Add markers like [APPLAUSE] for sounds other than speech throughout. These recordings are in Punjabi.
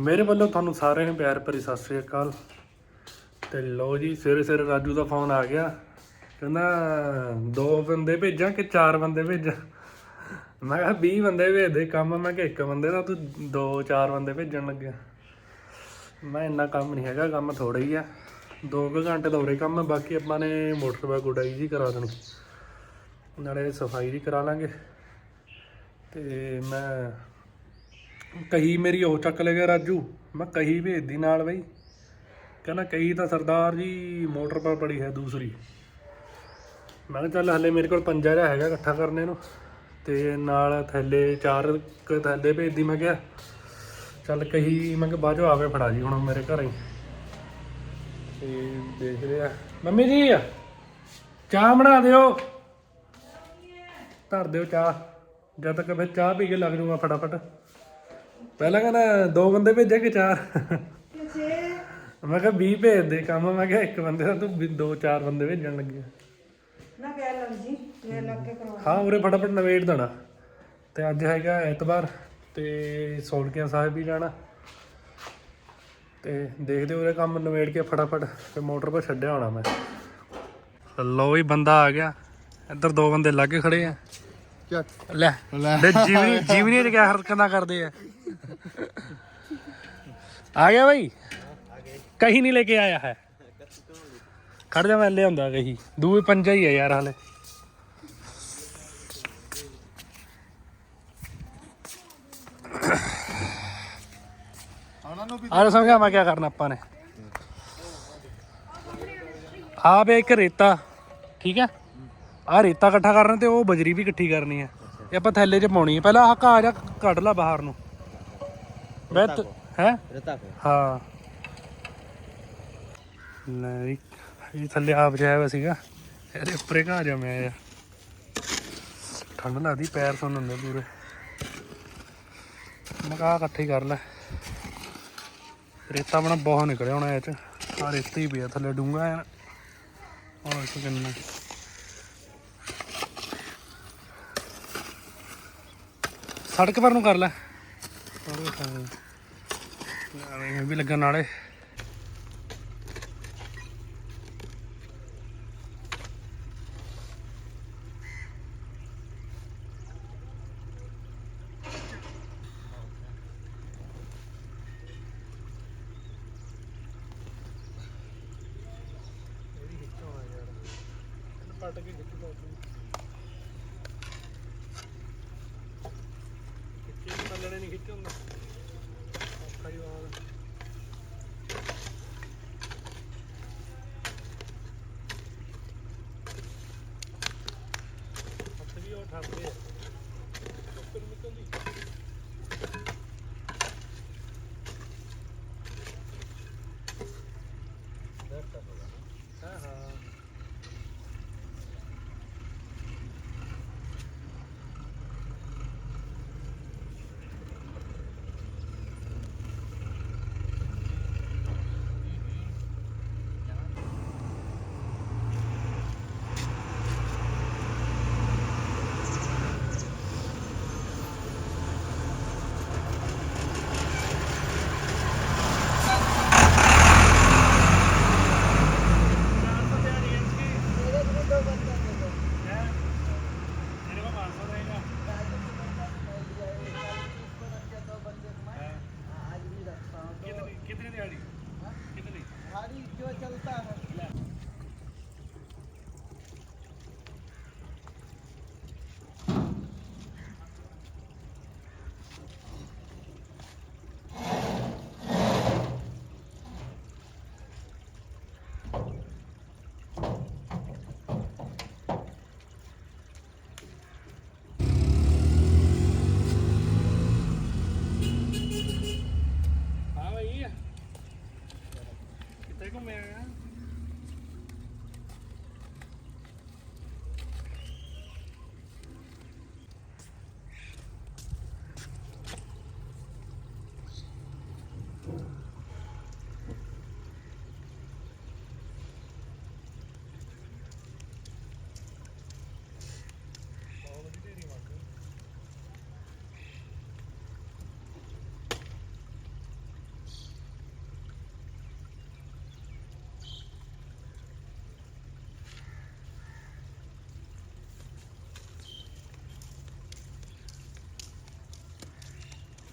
ਮੇਰੇ ਵੱਲੋਂ ਤੁਹਾਨੂੰ ਸਾਰਿਆਂ ਨੂੰ ਪਿਆਰ ਭਰੀ ਸਤਿ ਸ੍ਰੀ ਅਕਾਲ। ਤੇ ਲੋ ਜੀ, ਸਵੇਰੇ ਸਵੇਰੇ ਰਾਜੂ ਦਾ ਫੋਨ ਆ ਗਿਆ। ਕਹਿੰਦਾ, ਦੋ ਬੰਦੇ ਭੇਜਾਂ ਕਿ ਚਾਰ ਬੰਦੇ ਭੇਜਾਂ? ਮੈਂ ਕਿਹਾ 20 ਬੰਦੇ ਭੇਜ ਦੇ ਕੰਮ। ਮੈਂ ਕਿਹਾ, ਇੱਕ ਬੰਦੇ ਦਾ ਤੂੰ ਦੋ, ਚਾਰ ਬੰਦੇ ਭੇਜਣ ਲੱਗਿਆ। ਮੈਂ ਇੰਨਾ ਕੰਮ ਨਹੀਂ ਹੈਗਾ, ਕੰਮ ਥੋੜਾ ਹੀ ਆ। ਦੋ ਕੁ ਘੰਟੇ ਦਾ ਹੋਰੇ ਕੰਮ ਬਾਕੀ ਆਪਾਂ ਨੇ ਮੋਟਰ ਬਾਈਕ ਉਡਾਈ ਜੀ ਕਰਾ ਦੇਣੀ। ਨਾਲੇ ਸਫ਼ਾਈ ਵੀ ਕਰਾ ਲਾਂਗੇ। ਤੇ ਮੈਂ ਕਹੀ ਮੇਰੀ ਉਹ ਚੱਕ ਲੈ ਗਿਆ ਰਾਜੂ। ਮੈਂ ਕਹੀ ਭੇਜਦੀ ਨਾਲ ਬਈ। ਕਹਿੰਦਾ ਕਹੀ ਤਾਂ ਸਰਦਾਰ ਜੀ, ਮੋਟਰ ਪਰ ਪੜੀ ਹੈ ਦੂਸਰੀ। ਮੈਂ ਕਿਹਾ ਚੱਲ ਹਲੇ ਮੇਰੇ ਕੋਲ ਪੰਜਾ ਜਿਹਾ ਹੈਗਾ ਇਕੱਠਾ ਕਰਨੇ ਨੂੰ। ਤੇ ਨਾਲ ਥੈਲੇ, ਚਾਰ ਕੁ ਥੈਲੇ ਭੇਜਦੀ ਮੈਂ ਕਿਹਾ। ਚੱਲ ਕਹੀ, ਮੈਂ ਕਿਹਾ ਬਾਅਦ ਚੋਂ ਆਵੇ ਫੜਾ ਜੀ ਹੁਣ ਮੇਰੇ ਘਰ ਹੀ। ਤੇ ਦੇਖਦੇ ਆ ਮੰਮੀ ਜੀ, ਚਾਹ ਬਣਾ ਦਿਓ। ਧਰ ਦਿਓ ਚਾਹ। ਜਦ ਤੱਕ ਫਿਰ ਚਾਹ ਪੀ ਕੇ ਲੱਗ ਜਾਊਗਾ ਫਟਾਫਟ। ਪਹਿਲਾਂ ਕਹਿੰਦਾ ਦੋ ਬੰਦੇ ਭੇਜੇ ਕਿ ਚਾਰ? ਮੈਂ ਕਿਹਾ 20 ਭੇਜ ਦੇ ਕੰਮ ਮੈਂ ਕਿਹਾ ਇੱਕ ਬੰਦੇ ਦਾ ਤੂੰ ਵੀ ਦੋ ਚਾਰ ਬੰਦੇ ਭੇਜਣ ਲੱਗੇ। ਨਾ ਕਹਿ ਲੱਗ ਜੀ ਮੈਂ ਲੱਗ ਕੇ ਕਰਵਾ ਹਾਂ ਉਰੇ ਫਟਾਫਟ ਨਵੇੜ ਦੇਣਾ। ਤੇ ਅੱਜ ਹੈਗਾ ਐਤਵਾਰ ਤੇ ਸੋਲਕਿਆਂ ਸਾਹਿਬ ਵੀ ਜਾਣਾ। ਤੇ ਦੇਖਦੇ ਉਰੇ ਕੰਮ ਨਵੇੜ ਕੇ ਫਟਾਫਟ ਤੇ ਮੋਟਰ 'ਤੇ ਛੱਡਿਆ ਹੋਣਾ ਮੈਂ। ਲੋ ਵੀ ਬੰਦਾ ਆ ਗਿਆ। ਇੱਧਰ ਦੋ ਬੰਦੇ ਲਾਗੇ ਖੜੇ ਆ। ਲੈ। ਲੈ। ਜੀਵਨੀ ਜੀਵਨੀ ਨੇ ਕਿਆ ਹਰਕਤਾਂ ਕਰਦੇ ਆ। [LAUGHS] ਆ ਗਿਆ ਭਾਈ ਕਹੀਂ ਨਹੀਂ ਲੈ ਕੇ ਆਇਆ ਹੈ। ਖੜ ਜਾ, ਮੈਂ ਲੈ ਆਉਂਦਾ ਕਹੀਂ। ਦੂਏ ਪੰਜਾ ਹੀ ਹੈ ਯਾਰ ਹਾਲੇ। ਉਹਨਾਂ ਨੂੰ ਵੀ ਆਹ ਸਮਝਾ ਮੈਂ ਕੀ ਕਰਨਾ ਆਪਾਂ ਨੇ। ਆ ਵੇ ਇੱਕ ਰੇਤਾ, ਠੀਕ ਹੈ? ਆ ਰੇਤਾ ਇਕੱਠਾ ਕਰਨਾ ਤੇ ਉਹ ਬਜਰੀ ਵੀ ਇਕੱਠੀ ਕਰਨੀ ਹੈ। ਇਹ ਆਪਾਂ ਥੈਲੇ 'ਚ ਪਾਉਣੀ ਹੈ। ਪਹਿਲਾਂ ਆਹ ਘਾਹ ਜਾ ਕੱਢ ਲਾ ਬਾਹਰ ਨੂੰ। ਮੈਂ ਹੈ? ਰਤਾ ਹਾਂ। ਵੀ ਇਹ ਥੱਲੇ ਆਪ ਜਾਇਆ ਹੋਇਆ ਸੀਗਾ। ਇਹਦੇ ਉੱਪਰੇ ਘਾਹ ਜਮਿਆ ਆ ਠੰਡ ਲੱਗਦੀ ਪੈਰ ਸੁੰਨ ਹੁੰਦੇ ਪੂਰੇ। ਮੈਂ ਕਿਹਾ ਆਹ ਇਕੱਠੇ ਕਰ ਲੈ। ਰੇਤਾ ਬਣਾ ਬਹੁਤ ਨਿਕਲਿਆ ਹੋਣਾ ਇਹ ਚ। ਆ ਰੇਤਾ ਹੀ ਪਿਆ ਥੱਲੇ ਡੂੰਗਾ ਆ। ਔਰ ਇਸ ਕਿੰਨਾ। ਸੜਕ ਪਰ ਨੂੰ ਕਰ ਲੈ। ਉਹਦੇ ਵੀ ਲੱਗਣ ਨਾਲੇ ਪੱਟ ਕੇ ਖਿੱਚ ਦੋ ਖਿੱਚੇ ਨਹੀਂ ਖਿੱਚ। ਹੁੰਦਾ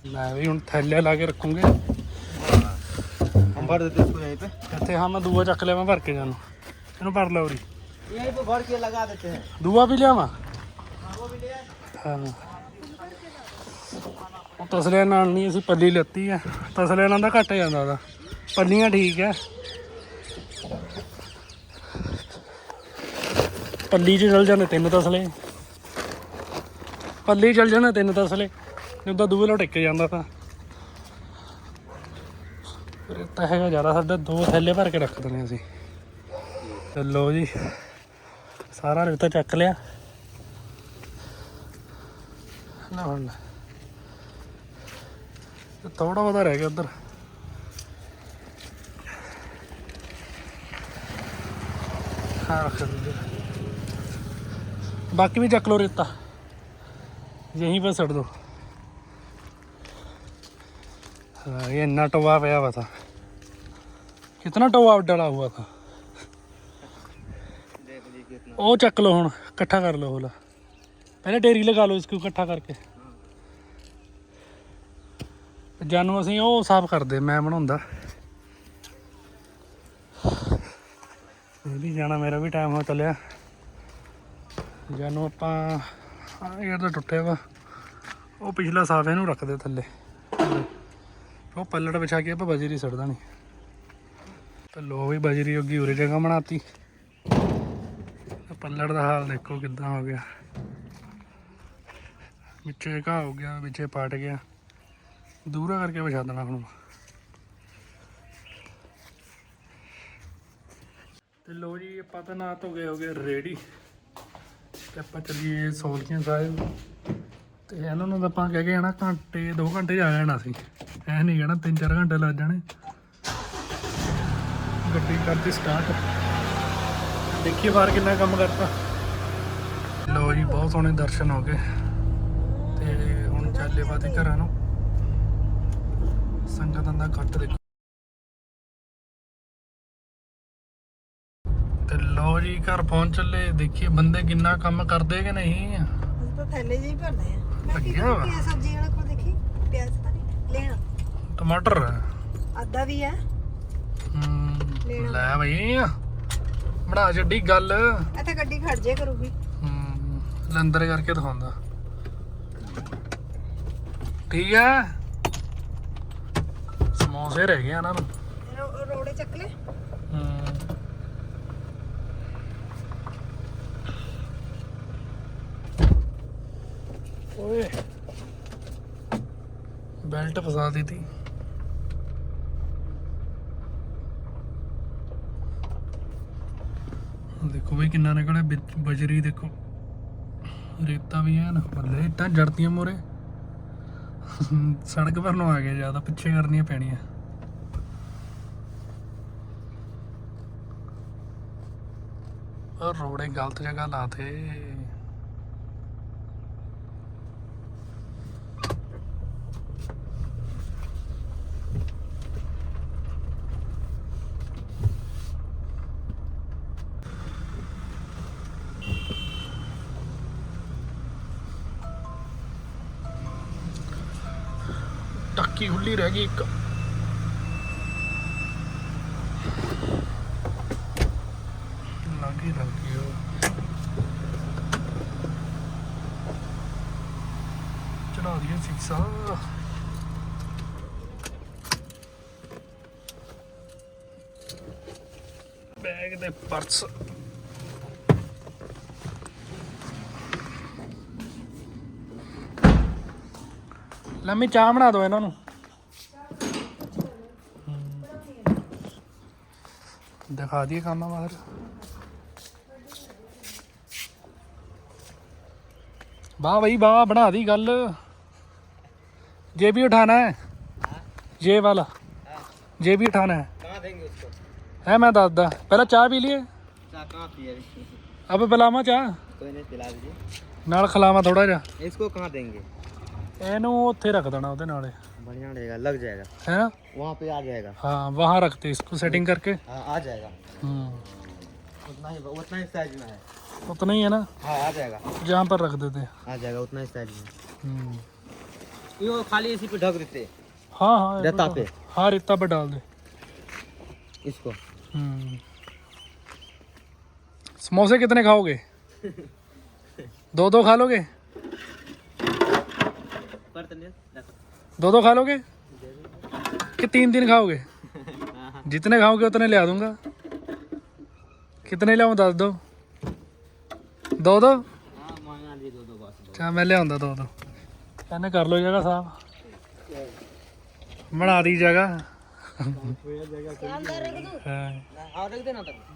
ਮੈਂ ਵੀ ਹੁਣ ਥੈਲੇ ਲਾ ਕੇ ਰੱਖੂੰਗੇ हम भर देते इसको यहीं पे ਇੱਥੇ ਹਾਂ ਮੈਂ ਦੂਆ ਚੱਕ ਲਿਆ ਮੈਂ ਭਰ ਕੇ ਜਾਨੂੰ ਇਹਨੂੰ ਭਰ ਲੈ ਉਰੀ यहीं पे भर के लगा देते हैं ਦੂਆ ਵੀ ਲਿਆਵਾਂ ਹਾਂ ਉਹ ਤਸਲੇ ਨਾਲ ਨਹੀਂ ਅਸੀਂ ਪੱਲੀ ਲੱਤੀ ਆ ਤਸਲੇ ਨਾਲ ਤਾਂ ਘੱਟ ਜਾਂਦਾ ਉਹਦਾ ਪੱਲੀਆਂ ਠੀਕ ਆ ਪੱਲੀ 'ਚ ਚਲ ਜਾਂਦੇ ਤਿੰਨ ਤਸਲੇ ਪੱਲੀ ਚਲ ਜਾਂਦੇ ਤਿੰਨ ਤਸਲੇ ਉਦਾਂ ਦੂਏ ਲੋ ਟਿੱਕ ਜਾਂਦਾ ਤਾਂ। ਰੇਤਾ ਹੈਗਾ ਜ਼ਿਆਦਾ, ਸਾਡੇ ਦੋ ਥੈਲੇ ਭਰ ਕੇ ਰੱਖ ਦਿੰਦੇ ਅਸੀਂ। ਲੋ ਜੀ, ਸਾਰਾ ਰੇਤਾ ਚੱਕ ਲਿਆ। ਨਾ ਹੁਣ। ਥੋੜਾ ਬਹੁਤਾ ਰਹਿ ਗਿਆ ਉਧਰ। ਬਾਕੀ ਵੀ ਚੱਕ ਲੋ ਰੇਤਾ। ਯਹੀਂ ਪਰ ਛੱਡ ਦੋ। ये इतना टोवा पया हुआ था कितना टोवा डला हुआ था देख लीजिए कितना ਉਹ ਚੱਕ ਲਓ ਹੁਣ ਇਕੱਠਾ ਕਰ ਲਓ ਹੋਲਾ ਪਹਿਲੇ ਢੇਰੀ ਲਗਾ ਲਓ ਇਸਕੋ ਇਕੱਠਾ ਕਰਕੇ ਜਾਨੂੰ ਅਸੀਂ ਉਹ ਸਾਫ਼ ਕਰਦੇ ਮੈਂ ਬਣਾਉਂਦਾ ਇਹ ਵੀ ਜਾਣਾ ਮੇਰਾ ਵੀ ਟਾਈਮ ਹੋ ਚੱਲਿਆ ਜਾਨੂੰ ਆਪਾਂ ਆਹ ਇਹ ਤਾਂ ਟੁੱਟਿਆ ਵਾ ਉਹ ਪਿਛਲਾ ਸਾਫ਼ ਇਹਨੂੰ ਰੱਖਦੇ ਥੱਲੇ ਉਹ ਪੱਲੜ ਵਿਛਾ ਕੇ ਆਪਾਂ ਬਜਰੀ ਸੜ ਦੇਣੀ ਤੇ ਲੋ ਵੀ ਬਜਰੀ ਉੱਗੀ ਉਰੇ ਜਗ੍ਹਾ ਬਣਾਤੀ। ਪੱਲੜ ਦਾ ਹਾਲ ਦੇਖੋ ਕਿੱਦਾਂ ਹੋ ਗਿਆ। ਵਿੱਚੇ ਘਾਹ ਹੋ ਗਿਆ, ਵਿੱਚੇ ਪਟ ਗਿਆ। ਦੂਰਾ ਕਰਕੇ ਵਿਛਾ ਦੇਣਾ ਹੁਣ। ਤੇ ਲੋ ਜੀ, ਆਪਾਂ ਤਾਂ ਨਾ ਧੋ ਗਏ ਹੋ ਗਏ ਰੈਡੀ ਤੇ ਆਪਾਂ ਚੱਲੀਏ ਸੋਲਕੀਆਂ ਸਾਹਿਬ। ਤੇ ਇਹਨਾਂ ਨੂੰ ਤਾਂ ਆਪਾਂ ਕਹਿ ਕੇ ਜਾਣਾ ਘੰਟੇ 2 ਘੰਟੇ ਆ ਜਾਣਾ ਸੀ। ਐ ਨਹੀਂ ਕਹਿਣਾ 3-4 ਘੰਟੇ ਲੱਗ ਜਾਣੇ। ਗੱਡੀ ਕਰਦੀ ਸਟਾਰਟ ਦੇਖੀਏ ਬਾਹਰ ਕਿੰਨਾ ਕੰਮ ਕਰਤਾ। ਲੋ ਜੀ, ਬਹੁਤ ਸੋਹਣੇ ਦਰਸ਼ਨ ਹੋ ਗਏ। ਤੇ ਹੁਣ ਚੱਲੇ ਬਾਤੇ ਘਰਾਂ ਨੂੰ। ਸੰਗਤਾਂ ਦਾ ਕੱਟ ਦੇਖੋ। ਤੇ ਲੋ ਜੀ, ਘਰ ਪਹੁੰਚ ਚੱਲੇ। ਦੇਖੀਏ ਬੰਦੇ ਕਿੰਨਾ ਕੰਮ ਕਰਦੇ ਕਿ ਨਹੀਂ। ਤਾਂ ਥੈਲੇ ਜਿਹੀ ਭਰਦੇ ਆ। ਮੈਂ ਕੀ ਲੱਗਿਆ ਵਾ। ਕਰਾਂ ਸਬਜ਼ੀ ਵਾਲਾ ਕੋਲ ਦੇਖੀ ਪਿਆਜ਼ ਤਾਂ ਨਹੀਂ ਲੈਣਾ। ਟਮਾਟਰ? ਅੱਧਾ ਵੀ ਹੈ। ਹਮ, ਲੈਣਾ। ਲੈ ਬਈ। ਬਣਾ ਛੱਡੀ ਗੱਲ। ਇੱਥੇ ਗੱਡੀ ਖੜ ਜੇ ਕਰੂਗੀ। ਹਮ, ਲੰਦਰ ਕਰਕੇ ਦਿਖਾਉਂਦਾ। ਠੀਕ ਹੈ? ਸਮੋਸੇ ਰਹਿ ਗਏ ਇਹਨਾਂ ਨੂੰ। ਰੋ- ਰੋੜੇ ਚੱਕ ਲੈ ਹਮ। ਓਏ ਬੈਲਟ ਫਸਾ ਦਿੱਤੀ ਦੇਖੋ ਬਈ ਕਿੰਨਾ ਨਿਕਲਿਆ ਵਿੱਚ ਬਜਰੀ ਦੇਖੋ ਰੇਤਾ ਵੀ ਹੈ ਨਾ ਬੱਲੇ ਇੱਟਾਂ ਜੜਤੀਆਂ ਮੋਰੇ ਸੜਕ ਪਰ ਨੂੰ ਆ ਗਿਆ ਜ਼ਿਆਦਾ ਪਿੱਛੇ ਕਰਨੀਆਂ ਪੈਣੀਆਂ ਉਹ ਰੋੜੇ ਗਲਤ ਜਗ੍ਹਾ ਲਾਤੇ ਟੱਕੀ ਖੁੱਲੀ ਰਹਿ ਗਈ ਇੱਕ? ਲੱਗੀ ਲੱਗੀ ਉਹ। ਚੜਾ ਦਈਏ ਸਿਕਸਾ। ਬੈਗ ਦੇ ਪਰਸ। ਲੰਮੀ ਚਾਹ ਬਣਾ ਦਿਓ ਇਹਨਾਂ ਨੂੰ। ਦਿਖਾ ਦਈਏ ਕੰਮ ਬਾਹਰ ਵਾਹ ਬਈ ਵਾਹ ਬਣਾ ਦੀ ਗੱਲ ਜੇ ਵੀ ਉਠਾਣਾ ਹੈ ਜੇ ਵਾਲਾ ਜੇ ਵੀ ਉਠਾਣਾ ਹੈ कहाँ देंगे उसको ਹੈ ਮੈਂ ਦੱਸਦਾ ਪਹਿਲਾਂ ਚਾਹ ਪੀ ਲਈਏ चाह कहाँ पिए ਅਬ ਪਿਲਾਵਾਂ ਚਾਹ कोई नहीं पिला दीजिए ਨਾਲ ਖਿਲਾਵਾਂ ਥੋੜਾ ਜਿਹਾ इसको कहाँ देंगे ਇਹਨੂੰ ਉੱਥੇ ਰੱਖ ਦੇਣਾ ਉਹਦੇ ਨਾਲੇ बढ़िया रहेगा लग जाएगा। है ना? वहाँ पे आ जाएगा। हाँ वहाँ रखते इसको सेटिंग करके। हाँ आ जाएगा। हम्म, उतना ही उतना ही साइज़ में है। उतना ही है ना? हाँ आ जाएगा। जहाँ पर रख देते। आ जाएगा उतना ही साइज़ में। हम्म, ये खाली इसी पे ढक देते। हाँ हाँ रेता पे। हाँ रेता पे डाल दे। इसको। हम्म। समोसे कितने खाओगे? [LAUGHS] दो दो खा लोगे? दो दो खा लोगे कि तीन दिन खाओगे जितने खाओगे उतने ले आ दूंगा कितने लियाऊँ दस दो दो दो अच्छा मैं ले आंदा दो दो कहने कर लो जगह साहब बना दी जगह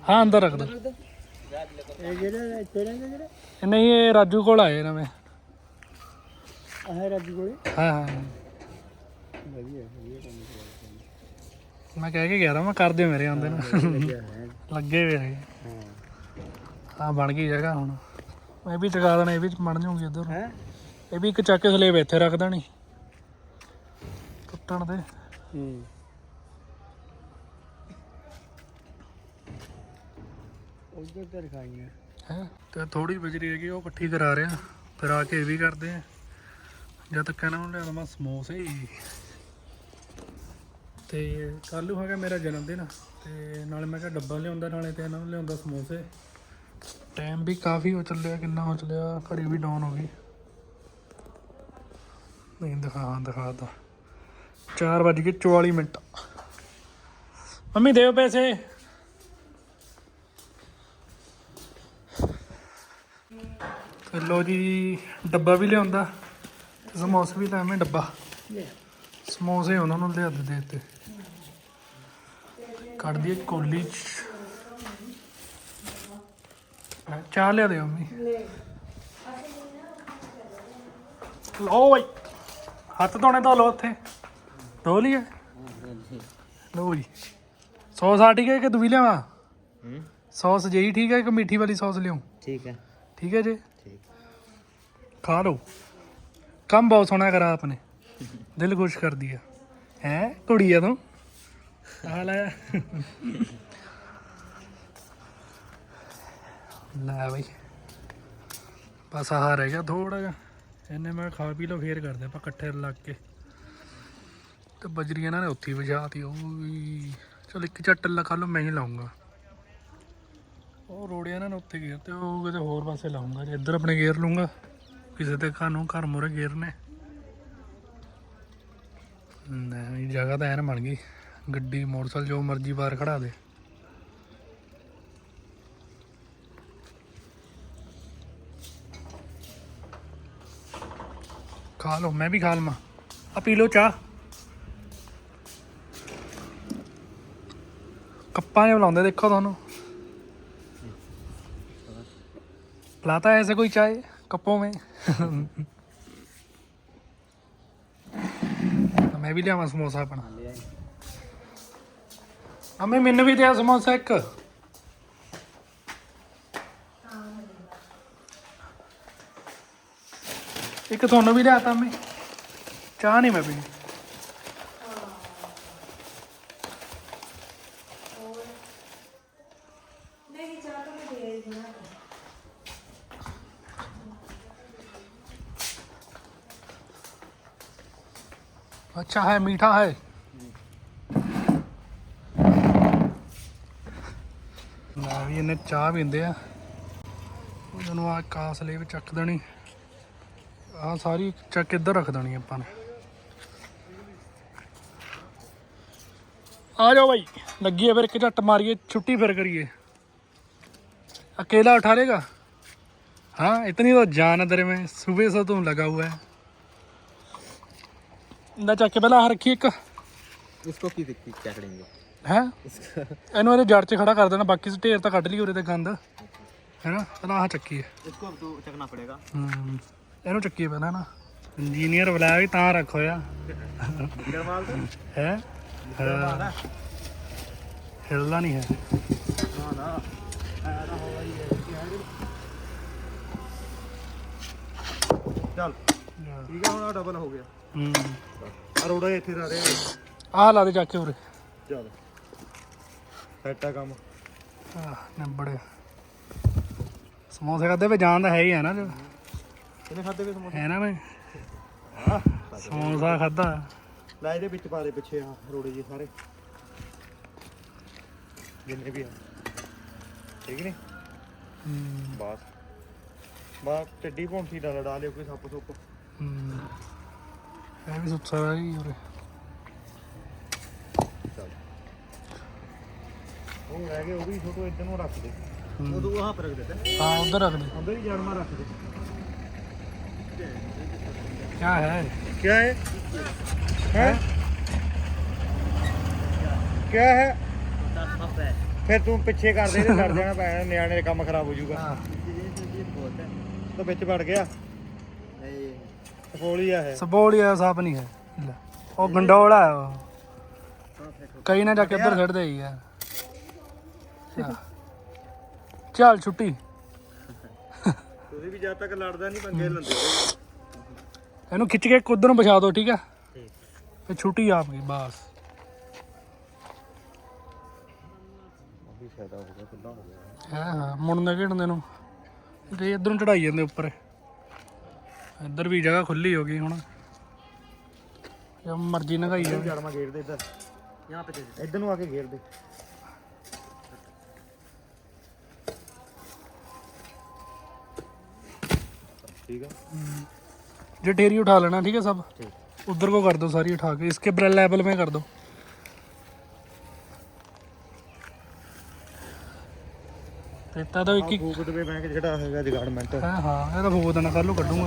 हाँ अंदर रख दो नहीं ये राजू को आए ना मैं हाँ हाँ ਮੈਂ ਕਹਿ ਕੇ ਗਿਆ ਤਾਂ ਮੈਂ ਕਰ ਮੇਰੇ ਆਂਦੇ ਨੂੰ। ਲੱਗੇ ਵੇ ਨੇ ਆ ਬਣ ਗਈ ਜਗ੍ਹਾ ਹੁਣ। ਮੈਂ ਵੀ ਟਿਕਾ ਦੇਣਾ ਇਹ ਵੀ ਬਣ ਜਾਊਗੀ ਇਧਰ ਇਹ ਵੀ ਇੱਕ ਚੱਕ ਕੇ ਸਲੇਬ ਰੱਖ ਦੇਣੀ। ਟੁੱਟਣ ਦੇ। ਹੂੰ। ਉਧਰ ਤੇ ਹੈ? ਥੋੜੀ ਬਜਰੀ ਹੈਗੀ ਉਹ ਇਕੱਠੀ ਕਰਾ ਰਿਆ ਫਿਰ ਆ ਕੇ ਇਹ ਵੀ ਕਰਦੇ ਆ। ਜਦ ਤੱਕ ਇਹਨਾਂ ਨੂੰ ਲਿਆ ਮੈਂ ਸਮੋਸੇ ਤੇ ਕੱਲ੍ਹ ਨੂੰ ਹੈਗਾ ਮੇਰਾ ਜਨਮ ਦਿਨ ਤੇ ਨਾਲੇ ਮੈਂ ਕਿਹਾ ਡੱਬਾ ਲਿਆਉਂਦਾ ਨਾਲੇ ਤੇ ਇਹਨਾਂ ਨੂੰ ਲਿਆਉਂਦਾ ਸਮੋਸੇ। ਟਾਈਮ ਵੀ ਕਾਫੀ ਹੋ ਚੱਲਿਆ ਕਿੰਨਾ ਹੋ ਚੱਲਿਆ ਘੜੀ ਵੀ ਡਾਊਨ ਹੋ ਗਈ। ਨਹੀਂ ਦਿਖਾ ਦਿਖਾਦਾ 4 ਵੱਜ ਕੇ 44 ਮਿੰਟ। ਮੰਮੀ ਦਿਓ ਪੈਸੇ। ਤੇ ਲੋ ਜੀ ਡੱਬਾ ਵੀ ਲਿਆਉਂਦਾ ਸਮੋਸੇ ਵੀ ਲੈਵੇਂ ਡੱਬਾ। ਸਮੋਸੇ ਉਹਨਾਂ ਨੂੰ ਲਿਆ ਦੇ ਦਿੱਤੇ ਕੱਢ ਦਈਏ ਕੋਲੀ ਚ। ਚਾਹ ਲਿਆ ਦੇ ਮੰਮੀ। ਲੋ ਬਈ ਹੱਥ ਧੋਣੇ ਧੋ ਲੋ ਉੱਥੇ। ਧੋ ਲਈਏ? ਲੋ ਜੀ। ਸੌਸ ਆ ਠੀਕ ਹੈ ਕਿ ਦੂਈ ਲਿਆਵਾਂ? ਹੂੰ। ਸੌਸ ਜਈ ਠੀਕ ਹੈ ਕਿ ਮਿੱਠੀ ਵਾਲੀ ਸੌਸ ਲਿਓ ਠੀਕ ਹੈ। ਠੀਕ ਹੈ ਜੀ? ਖਾ ਲਓ। ਕੰਮ ਬਹੁਤ ਸੋਹਣਾ ਕਰਾ ਆਪਨੇ। ਦਿਲ ਖੁਸ਼ ਕਰਦੀ ਆ। ਹੈ ਕੁੜੀ ਆ ਤੂੰ? ਆ ਲੈ ਲੈ ਬਈ। ਬਸ ਆਹ ਰਹਿ ਗਿਆ ਥੋੜਾ ਜਿਹਾ। ਇਹਨੇ ਮੈਂ ਖਾ ਪੀ ਲਓ, ਫੇਰ ਕਰਦੇ ਆਪਾਂ ਇਕੱਠੇ ਲੱਗ ਕੇ। ਤੇ ਬਜਰੀ ਇਹਨਾਂ ਨੇ ਉੱਥੇ ਵਿਛਾਤੀ ਉਹ ਵੀ ਚਲ ਇੱਕ ਝੱਟ ਲਾ ਲਓ, ਮੈਂ ਹੀ ਲਾਉਂਗਾ। ਉਹ ਰੋੜੇ ਇਹਨਾਂ ਨੇ ਉੱਥੇ ਗੇਰ ਤੇ ਉਹ ਕਿਤੇ ਹੋਰ ਪਾਸੇ ਲਾਉਂਗਾ, ਜੇ ਇੱਧਰ ਆਪਣੇ ਗੇਰ ਲੂੰਗਾ ਕਿਸੇ ਦੇ ਘਰ ਨੂੰ ਘਰ ਮੋਰੇ ਗੇਰਨੇ। ਨਹੀਂ ਜਗ੍ਹਾ ਤਾਂ ਐਨ ਬਣ ਗਈ। ਗੱਡੀ ਮੋਟਰਸਾਈਕਲ ਜੋ ਮਰਜ਼ੀ ਬਾਹਰ ਖੜਾ ਦੇ ਖਾ ਲਓ ਮੈਂ ਵੀ ਖਾ ਲਵਾਂ ਆ ਪੀ ਲਓ ਚਾਹ ਕੱਪਾਂ 'ਚ ਬੁਲਾਉਂਦੇ ਦੇਖੋ ਤੁਹਾਨੂੰ लाता है ऐसे कोई चाय कपों में तो मैं भी लिया समोसा अपना ले आए हमें मैंने भी दिया समोसा एक ਇੱਕ ਤੁਹਾਨੂੰ ਵੀ ਲਿਆਤਾ ਮੈਂ ਚਾਹ ਨਹੀਂ ਮੈਂ ਪੀਣੀ ਨਹੀਂ ਚਾਹ ਤਾਂ ਮੈਂ ਦੇ ਦਿੰਦਾ अच्छा है मीठा है ਲੈ ਵੀ ਇਹਨੇ ਚਾਹ ਪੀਂਦੇ ਆ ਉਹਨਾਂ ਨੂੰ ਆ ਕਾਸਲੇ ਵਿੱਚ ਚੱਕ ਦੇਣੀ ਆ ਸਾਰੀ ਚੱਕ ਇੱਧਰ ਰੱਖ ਦੇਣੀ ਆਪਾਂ ਨੇ ਆ ਜਾਓ ਭਾਈ ਲੱਗੀ ਹੈ ਫਿਰ ਇੱਕ ਝੱਟ ਮਾਰੀਏ ਛੁੱਟੀ ਫਿਰ ਕਰੀਏ अकेला उठा लेगा हाँ इतनी तो जान अंदर में सुबह से तुम लगा हुआ है ना ਚੱਕ ਕੇ ਪਹਿਲਾਂ ਆਹ ਰੱਖੀ ਇੱਕ इसको की की क्या करेंगे ਹੈ इसको ਇਹਨੂੰ ਇਹਦੇ ਜੜ 'ਚ ਖੜਾ ਕਰ ਦੇਣਾ ਬਾਕੀ ਸ ਢੇਰ ਤਾਂ ਕੱਢ ਲਈ ਉਰੇ ਤੇ ਗੰਦ ਹੈਨਾ ਪਹਿਲਾਂ ਆਹ ਚੱਕੀ ਹੈ इसको तो चकना पड़ेगा ਹੂੰ ਇਹਨੂੰ ਚੱਕੀ ਪਹਿਲਾਂ ਨਾ ਇੰਜੀਨੀਅਰ ਬੁਲਾਇਆ ਵੀ ਤਾਂ ਰੱਖੋ ਆ माल तो ਹੈ ਹਿਲਦਾ ਨਹੀਂ ਹੈ ना ना ऐसा होगा ये चल ठीक है ਹੁਣ ਡਬਲ ਹੋ ਗਿਆ ਹੂੰ ਅਰੋੜਾ ਇੱਥੇ ਰਹਿ ਰਹੇ ਆਹ ਲਾ ਦੇ ਚੱਕ ਕੇ ਉਰੇ ਚਲ ਸੈਟਾ ਕੰਮ। ਆਹ ਨੰਬੜੇ। ਸਮੋਸੇ ਖਾਦੇ ਵੇ ਜਾਣ ਦਾ ਹੈ ਹੀ ਹੈ ਨਾ ਜੋ ਕਿੰਨੇ ਖਾਦੇ ਵੇ ਸਮੋਸੇ? ਹੈ ਨਾ ਮੈਂ ਹਾਂ ਦੇ ਸਮੋਸਾ ਖਾਦਾ ਲੈ ਇਹਦੇ ਵਿੱਚ ਪਾ ਦੇ ਪਿੱਛੇ ਆ ਰੋੜੇ ਜੀ ਸਾਰੇ। ਜਿੰਨੇ ਵੀ ਆ। ਠੀਕ ਨੇ? ਬਸ। ਬਸ ਟੱਡੀ ਪੌਂਠੀ ਨਾਲ ਲੜਾ ਲਿਓ ਕੋਈ ਸੱਪ ਸੁੱਪ ਹੂੰ। ਇਹ ਵੀ ਸੁੱਤਾ ਰਹਿ ਗਈ ਉਰੇ। ਫਿਰ ਤੂੰ ਪਿੱਛੇ ਕਰਦੇ ਤੇ ਛੱਡ ਜਾਣਾ ਪੈਣਾ ਨਿਆਣੇ ਦਾ ਕੰਮ ਖਰਾਬ ਹੋ ਜਾਊਗਾ। ਹਾਂ। ਵਿੱਚ ਵੜ ਗਿਆ। ਨਹੀਂ ਸਬੋਲੀ ਆ ਹੈ ਸਬੋਲੀ ਆ ਨਹੀਂ ਹੈ। ਉਹ ਗੰਡੋਲਾ ਹੈ ਉਹ। ਕਈ ਨਾ ਜਾ ਕੇ ਇੱਧਰ ਖੜਦੇ ਹੀ ਆ। ਚੱਲ। ਛੁੱਟੀ। ਤੁਸੀਂ ਵੀ ਜਦ ਤੱਕ ਲੜਦਾ ਨਹੀਂ ਪੰਗੇ ਲੈਂਦੇ ਇਹਨੂੰ ਖਿੱਚ ਕੇ ਉਧਰ ਨੂੰ ਵਿਛਾ ਦਿਓ ਠੀਕ ਆ? ਫੇ ਛੁੱਟੀ ਆਪ ਗਈ ਬਸ। ਵੀ ਫਾਇਦਾ ਹੋ ਗਿਆ ਕਿੰਨਾ ਹੋ ਗਿਆ? ਹਾਂ ਹਾਂ ਮੁੜਨੇ ਘੇੜਨੇ ਨੂੰ। ਤੇ ਇਧਰ ਨੂੰ ਚੜਾਈ ਜਾਂਦੇ ਉੱਪਰ। ਇੱਧਰ ਵੀ ਜਗ੍ਹਾ ਖੁੱਲੀ ਹੋ ਗਈ ਹੁਣ। ਜੋ ਮਰਜ਼ੀ ਨਗਾਈ ਜਾਵੇ। ਜੜਮਾ ਗੇੜ ਦੇ ਇੱਧਰ। ਯਹਾਂ पे ਇੱਧਰ ਨੂੰ ਆ ਕੇ ਗੇੜ ਦੇ। ठीक है जो ढेरी उठा लेना ठीक है सब ठीक उधर को कर दो सारी उठा के इसके ब्रेल लेवल में कर दो तेता तो एक ही ਫੂਕ ਦੇ ਮੈਂ ਕਿ ਜਿਹੜਾ ਹੈਗਾ ਜਗਾੜਮੈਂਟ हाँ हाँ ये तो भूत देना कर लो कटूंगा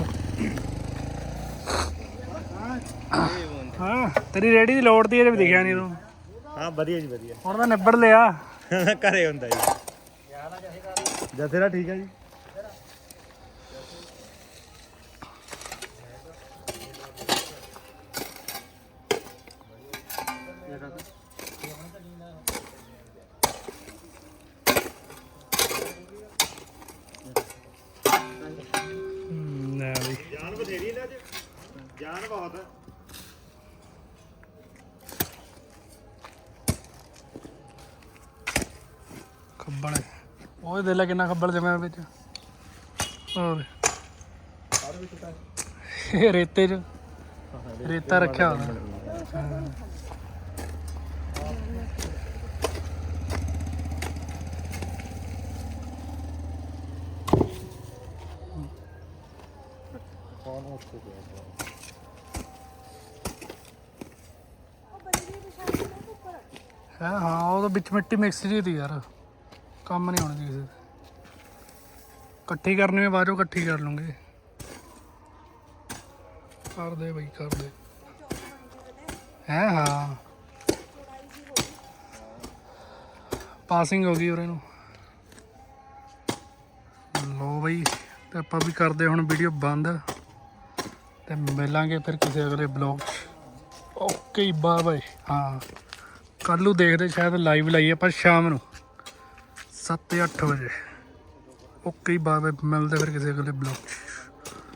हाँ तेरी रेडी ਦੀ ਲੋੜ ਦੀ ਇਹ ਵੀ ਦਿਖਿਆ ਨਹੀਂ ਤੂੰ ਹਾਂ ਵਧੀਆ ਜੀ ਵਧੀਆ ਹੁਣ ਤਾਂ ਨਿਬੜ ਲਿਆ ਘਰੇ ਹੁੰਦਾ ਜੀ ਜਥੇਰਾ ਠੀਕ ਹੈ ਜੀ ਖੱਬਲ। ਉਹ ਦੇ ਲੈ ਕਿੰਨਾ ਖੱਬਲ ਜਮਿਆ ਵਿੱਚ। ਹੋਰ। ਇਹ ਰੇਤੇ 'ਚ। ਰੇਤਾ ਰੱਖਿਆ ਹੋਣਾ। ਹਾਂ। ਕੌਣ ਹਾਂ, ਉਹ ਤਾਂ ਵਿੱਚ ਮਿੱਟੀ ਮਿਕਸ ਜੀ ਤੀ ਯਾਰ। ਕੰਮ ਨਹੀਂ ਹੋਣਾ ਕਿਸੇ ਦੇ ਇਕੱਠੀ ਕਰਨੀ ਹੈ ਬਾਅਦੋਂ ਇਕੱਠੀ ਕਰ ਲੂੰਗੇ। ਕਰ ਦੇ ਬਈ, ਕਰ ਦੇ। ਹੈ, ਹਾਂ। ਪਾਸਿੰਗ ਹੋ ਗਈ ਉਰੇ ਨੂੰ। ਲੋ ਬਈ, ਤੇ ਆਪਾਂ ਵੀ ਕਰਦੇ ਹੁਣ ਵੀਡੀਓ ਬੰਦ। ਤੇ ਮਿਲਾਂਗੇ ਫਿਰ ਕਿਸੇ ਅਗਲੇ ਬਲੌਗ 'ਚ। ਓਕੇ ਬਾਏ ਬਾਏ ਹਾਂ। ਕੱਲ ਨੂੰ ਦੇਖਦੇ ਸ਼ਾਇਦ ਲਾਈਵ ਲਾਈਏ ਆਪਾਂ ਸ਼ਾਮ ਨੂੰ। 7 8 ਵਜੇ। ਓਕੇ ਬਾਏ ਬਾਏ ਮਿਲਦੇ ਫਿਰ ਕਿਸੇ ਅਗਲੇ ਬਲੌਗ 'ਚ।